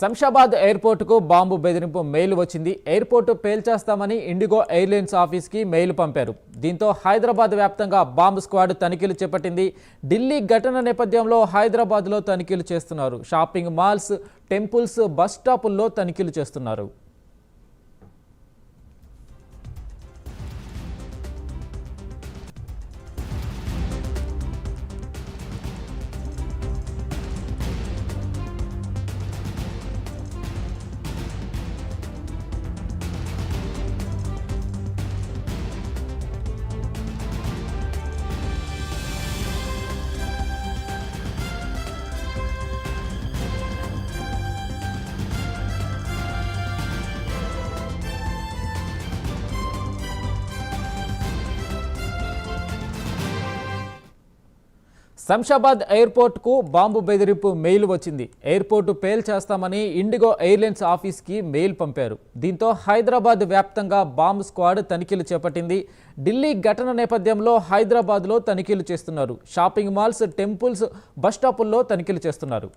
Shamshabad ఎయిర్పోర్టుకు bomb బెదిరింపు mail వచ్చింది. Airport పేల్చేస్తామని ఇండిగో ఎయిర్లైన్స్ ఆఫీస్కి మెయిల్ పంపారు. దీంతో హైదరాబాద్ వ్యాప్తంగా బాంబు స్క్వాడ్ తనిఖీలు చేపట్టింది. ఢిల్లీ ఘటన నేపథ్యంలో హైదరాబాద్లో తనిఖీలు చేస్తున్నారు. షాపింగ్ మాల్స్ టెంపుల్స్ బస్ స్టాపుల్లో తనిఖీలు చేస్తున్నారు. శంషాబాద్ ఎయిర్పోర్ట్కు బాంబు బెదిరింపు మెయిల్ వచ్చింది. ఎయిర్పోర్టు పేల్చేస్తామని ఇండిగో ఎయిర్లైన్స్ ఆఫీస్కి మెయిల్ పంపారు. దీంతో హైదరాబాద్ వ్యాప్తంగా బాంబు స్క్వాడ్ తనిఖీలు చేపట్టింది. ఢిల్లీ ఘటన నేపథ్యంలో హైదరాబాద్లో తనిఖీలు చేస్తున్నారు. షాపింగ్ మాల్స్ టెంపుల్స్ బస్ స్టాపుల్లో తనిఖీలు చేస్తున్నారు.